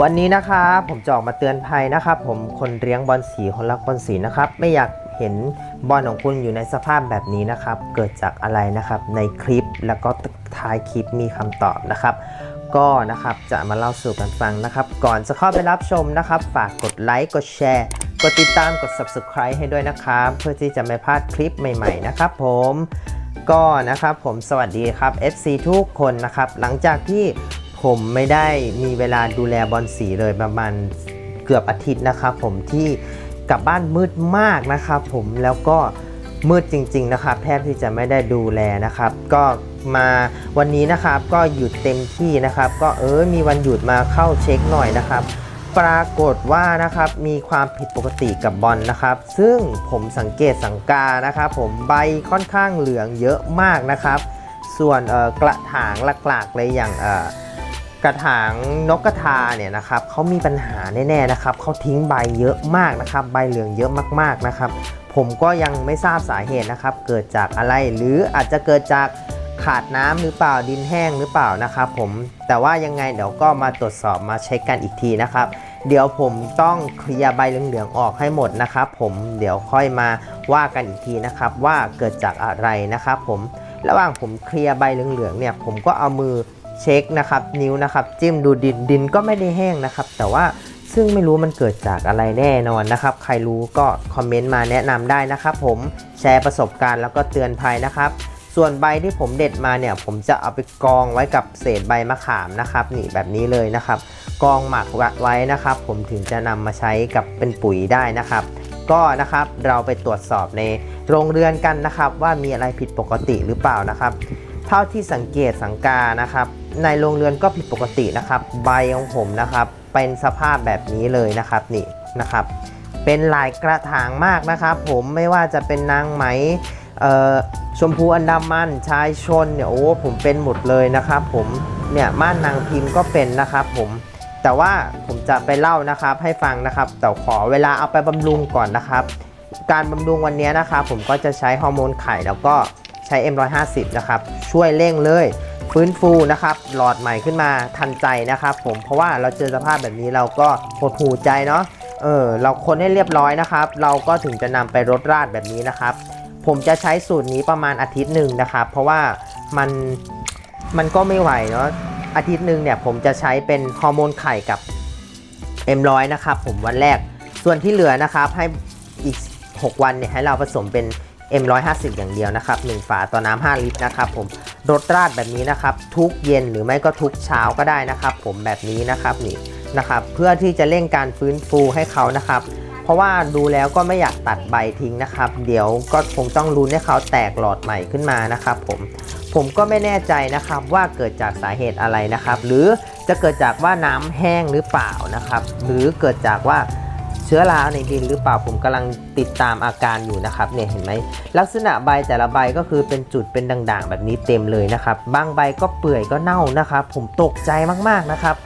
วันนี้นะครับผมจะออกมาเตือนภัยนะครับ ผมคนเลี้ยงบอลสีคนรักบอลสีนะครับ ไม่อยากเห็นบอลของคุณอยู่ในสภาพแบบนี้นะครับ เกิดจากอะไรนะครับในคลิปแล้วก็ท้ายคลิปมีคำตอบนะครับ ก็นะครับจะมาเล่าสู่กันฟังนะครับ ก่อนจะเข้าไปรับชมนะครับ ฝากกดไลค์กดแชร์กดติดตามกด subscribe ให้ด้วยนะครับ เพื่อที่จะไม่พลาดคลิปใหม่ๆนะครับ ผมก็นะครับผมสวัสดีครับ FC ทุกคนนะครับ หลังจากที่ ผมไม่ได้มีเวลาดูแลบอลสีเลยประมาณเกือบอาทิตย์นะครับผมที่กลับบ้านมืดมากนะครับผมแล้วก็มืดจริง ๆ นะครับ แทบที่จะไม่ได้ดูแลนะครับ ก็มาวันนี้นะครับก็หยุดเต็มที่นะครับ ก็เออมีวันหยุดมาเข้าเช็คหน่อยนะครับ ปรากฏว่านะครับมีความผิดปกติกับบอลนะครับ ซึ่งผมสังเกตสังกานะครับ ผมใบค่อนข้างเหลืองเยอะมากนะครับ ส่วนกระถางหลักๆเลยอย่าง กระถางนกกระทาเนี่ยนะครับเขามีปัญหาแน่ๆนะครับเขาทิ้งใบเยอะมากนะครับ ใบเหลืองเยอะมากๆนะครับ ผมก็ยังไม่ทราบสาเหตุนะครับ เกิดจากอะไรหรืออาจจะเกิดจากขาดน้ำหรือเปล่าดินแห้งหรือเปล่านะครับผมแต่ว่ายังไงเดี๋ยวก็มาตรวจสอบมาเช็คกันอีกทีนะครับ เดี๋ยวผมต้องเคลียร์ใบเหลืองๆออกให้หมดนะครับ ผมเดี๋ยวค่อยมาว่ากันอีกทีนะครับ ว่าเกิดจากอะไรนะครับ ผมระหว่างผมเคลียร์ใบเหลืองๆเนี่ยผมก็เอามือ เช็คนะครับนิ้วนะครับจิ้มดูดินดินก็ไม่ได้แห้งนะครับ แต่ว่าซึ่งไม่รู้มันเกิดจากอะไรแน่นอนนะครับ ใครรู้ก็คอมเมนต์มาแนะนำได้นะครับ ผมแชร์ประสบการณ์แล้วก็เตือนภัยนะครับส่วนใบที่ผมเด็ดมาเนี่ย ผมจะเอาไปกองไว้กับเศษใบมะขามนะครับนี่แบบนี้เลยนะครับ กองหมักไว้นะครับ ผมถึงจะนำมาใช้กับเป็นปุ๋ยได้นะครับ ก็นะครับเราไปตรวจสอบในโรงเรือนกันนะครับ ว่ามีอะไรผิดปกติหรือเปล่านะครับ เท่าที่สังเกตสังกานะครับ ในโรงเรือนก็ผิดปกตินะครับ ใบของผมนะครับ เป็นสภาพแบบนี้เลยนะครับนี่นะครับ เป็นหลายกระถางมากนะครับ ผมไม่ว่าจะเป็นนางไหมชมพูอันดามันชายชนเนี่ยโอ้ผมเป็นหมดเลยนะครับ ผมเนี่ยม่านนางพิมพ์ก็เป็นนะครับ ผมแต่ว่าผมจะไปเล่านะครับให้ฟังนะครับ แต่ขอเวลาเอาไปบำรุงก่อนนะครับ การบำรุงวันนี้นะครับ ผมก็จะใช้ฮอร์โมนไข่แล้วก็ ใช้ M150 นะครับช่วยเร่งเลย ฟื้นฟูนะครับหลอดใหม่ขึ้นมาทันใจนะครับ ผมเพราะว่าเราเจอสภาพแบบนี้เราก็หดหูใจเนาะเออเราคนให้เรียบร้อยนะครับ เราก็ถึงจะนำไปรดราดแบบนี้นะครับ ผมจะใช้สูตรนี้ประมาณอาทิตย์หนึ่งนะครับ เพราะว่ามันมันก็ไม่ไหวเนาะอาทิตย์หนึ่งเนี่ยผมจะใช้เป็นฮอร์โมนไข่กับ M100 นะครับ ผมวันแรกส่วนที่เหลือนะครับให้อีก 6 วันเนี่ยให้เราผสมเป็น M150 อย่างเดียวนะครับ1ฝาต่อน้ำ5ลิตรนะครับผมรดราดแบบนี้นะครับ ทุกเย็นหรือไม่ก็ทุกเช้าก็ได้นะครับ ผมแบบนี้นะครับนี่นะครับ เพื่อที่จะเร่งการฟื้นฟูให้เขานะครับ เพราะว่าดูแล้วก็ไม่อยากตัดใบทิ้งนะครับ เดี๋ยวก็คงต้องรุนให้เขาแตกหลอดใหม่ขึ้นมานะครับ ผมผมก็ไม่แน่ใจนะครับว่าเกิดจากสาเหตุอะไรนะครับ หรือจะเกิดจากว่าน้ำแห้งหรือเปล่านะครับ หรือเกิดจากว่า เชื้อราในดินหรือเปล่าผมกำลังติดตามอาการอยู่นะครับเนี่ยเห็นไหมลักษณะใบแต่ละใบก็คือเป็นจุดเป็นด่างๆ แบบนี้เต็มเลยนะครับบางใบก็เปื่อยก็เน่านะครับ ผมตกใจมากๆนะครับ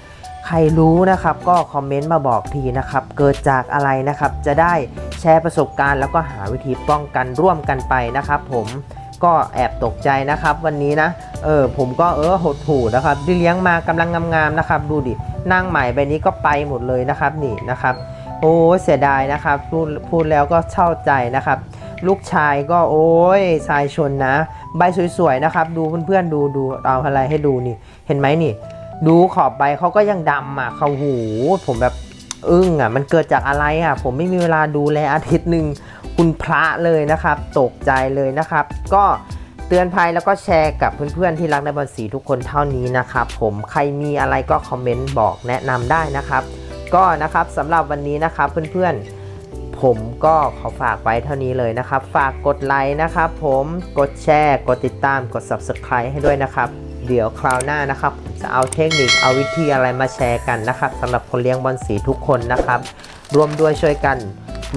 ใครรู้นะครับก็คอมเมนต์มาบอกทีนะครับเกิดจากอะไรนะครับจะได้แชร์ประสบการณ์แล้วก็หาวิธีป้องกันร่วมกันไปนะครับ ผมก็แอบตกใจนะครับวันนี้นะ เออผมก็เออหดหูนะครับที่เลี้ยงมากำลังงามๆนะครับ ดูดินางใหม่ใบนี้ก็ไปหมดเลยนะครับนี่นะครับ โอ้เสียดายนะครับพูดพูดแล้วก็เช่าใจนะครับ ลูกชายก็โอ้ยชายชนนะ ใบสวยๆนะครับ ดูเพื่อนๆดูดูเอาอะไรให้ดูนี่ เห็นไหมนี่ ดูขอบใบเขาก็ยังดำอะเขาหู ผมแบบอึ้งอะมันเกิดจากอะไรอะ ผมไม่มีเวลาดูแลอาทิตย์หนึ่งคุณพระเลยนะครับ ตกใจเลยนะครับ ก็เตือนภัยแล้วก็แชร์กับเพื่อนๆที่รักในบอลสีทุกคนเท่านี้นะครับ ผมใครมีอะไรก็คอมเมนต์บอกแนะนำได้นะครับ ก็นะครับสำหรับวันนี้นะครับเพื่อนๆ ผมก็ขอฝากไว้เท่านี้เลยนะครับ ฝากกดไลค์นะครับผมกดแชร์ กดติดตามกด subscribe ให้ด้วยนะครับ เดี๋ยวคราวหน้านะครับผมจะเอาเทคนิคเอาวิธีอะไรมาแชร์กันนะครับสำหรับคนเลี้ยงบอลสีทุกคนนะครับรวมด้วยช่วยกัน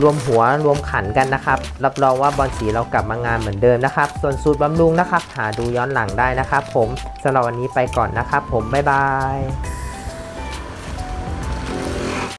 รวมหัวรวมขันกันนะครับ รับรองว่าบอลสีเรากลับมางานเหมือนเดิมนะครับ ส่วนสูตรบำรุงนะครับ หาดูย้อนหลังได้นะครับ ผมสำหรับวันนี้ไปก่อนนะครับ ผมบ๊ายบาย